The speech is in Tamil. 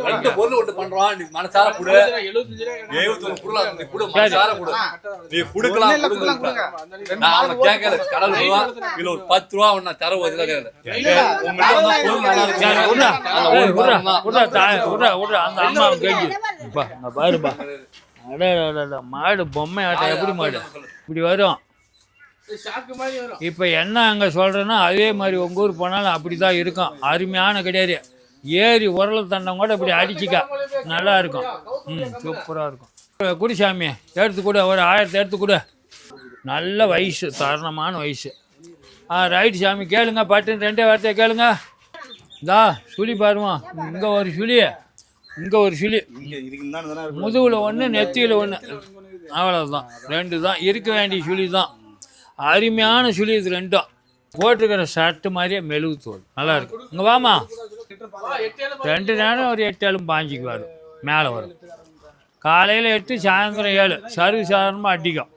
ரெண்டு பொருள் ஒன்று பண்றோம். நீ மனசார கொடு. எழுபத்தொரு பொருளா நீ கொடு மனசார கொடு. நீ கொடுக்கலாம் கொடுங்க. நான் அவனை கேட்கல கடல் ரூபா. இதுல ஒரு பத்து ரூபா ஒண்ணு தர ஒரு இங்க பாருப்பா. மாடு பொம்மை ஆட்டம். எப்படி மாடு? இப்படி வரும். இப்போ என்ன அங்கே சொல்கிறேன்னா அதே மாதிரி உங்கள் ஊர் போனாலும் அப்படி தான் இருக்கும். அருமையான கிடையாது. ஏறி உரல தண்டம் கூட இப்படி அடிச்சிக்க. நல்லா இருக்கும். ம். சூப்பராக இருக்கும். குடி சாமி எடுத்து கொடு ஒரு ஆயிரத்தை எடுத்து கொடு. நல்ல வயசு தருணமான வயசு. ஆ ரைட் சாமி கேளுங்க பட்டுன்னு ரெண்டே வார்த்தையை கேளுங்க. தா சுழி பாருமா இங்கே ஒரு சுழி இங்கே ஒரு சுழி. முதுகில் ஒன்று நெத்தியில் ஒன்று அவ்வளோதான் ரெண்டு தான் இருக்க வேண்டிய சுழி தான் அருமையான சுழி இது ரெண்டும். போட்டிருக்கிற ஷர்ட்டு மாதிரியே மெழுகு தோல் நல்லா இருக்கும். இங்கே வாமா. ரெண்டு நேரம் ஒரு எட்டு ஏழும் பாஞ்சிக்கு வரும் மேலே வரும். காலையில் எட்டு சாயந்தரம் ஏழு. சர்வீஸ் சாதாரணமாக அடிக்கும்.